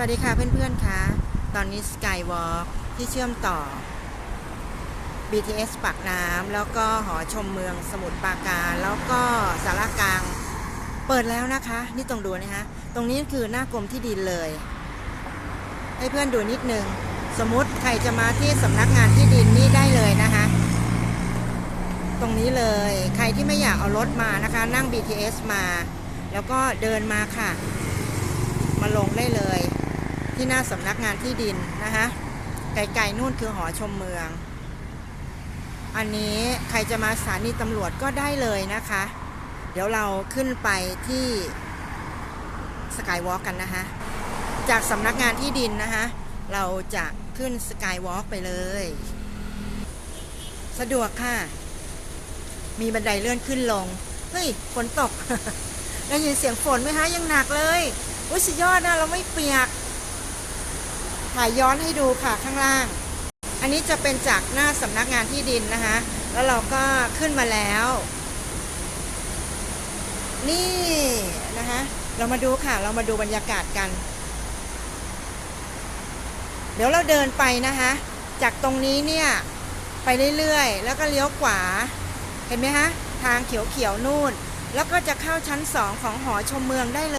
วัสดีค่ะเพื่อนๆคะตอนนี้ Skywalk ที่เชื่อมต่อ BTS ปากน้ำแล้วก็หอชมเมืองสมุทรปราการ แล้วก็สารกลางเปิดแล้วนะคะ นี่ตรงดูนะคะตรงนี้คือหน้ากรมที่ดินเลย ให้เพื่อนดูนิดนึง สมมติใครจะมาที่สำนักงานที่ดินนี่ได้เลยนะคะ ตรงนี้เลยใครที่ไม่อยากเอารถมานะคะ นั่ง BTS มา แล้วก็เดินมาค่ะ มาลงได้เลย ที่หน้าสำนักงานที่ดินนะคะไกลๆนู่นคือหอชมเมือง อันนี้ใครจะมาสถานีตำรวจก็ได้เลยนะคะ เดี๋ยวเราขึ้นไปที่สกายวอล์กกันนะคะ จากสำนักงานที่ดินนะคะ เราจะขึ้นสกายวอล์กไปเลย สะดวกค่ะ มีบันไดเลื่อนขึ้นลง เฮ้ย ฝนตก ได้ยินเสียงฝนไหมคะ ยังหนักเลย อุ้ยสุดยอดนะ เราไม่เปียก ถ่ายย้อนให้ดูค่ะข้างล่าง อันนี้จะเป็นจากหน้าสำนักงานที่ดินนะคะ แล้วเราก็ขึ้นมาแล้ว นี่นะคะ เรามาดูค่ะ เรามาดูบรรยากาศกัน เดี๋ยวเราเดินไปนะคะ จากตรงนี้เนี่ยไปเรื่อยๆ แล้วก็เลี้ยวขวา เห็นไหมคะ ทางเขียวๆนู่น แล้วก็จะเข้าชั้นสองของหอชมเมืองได้เลย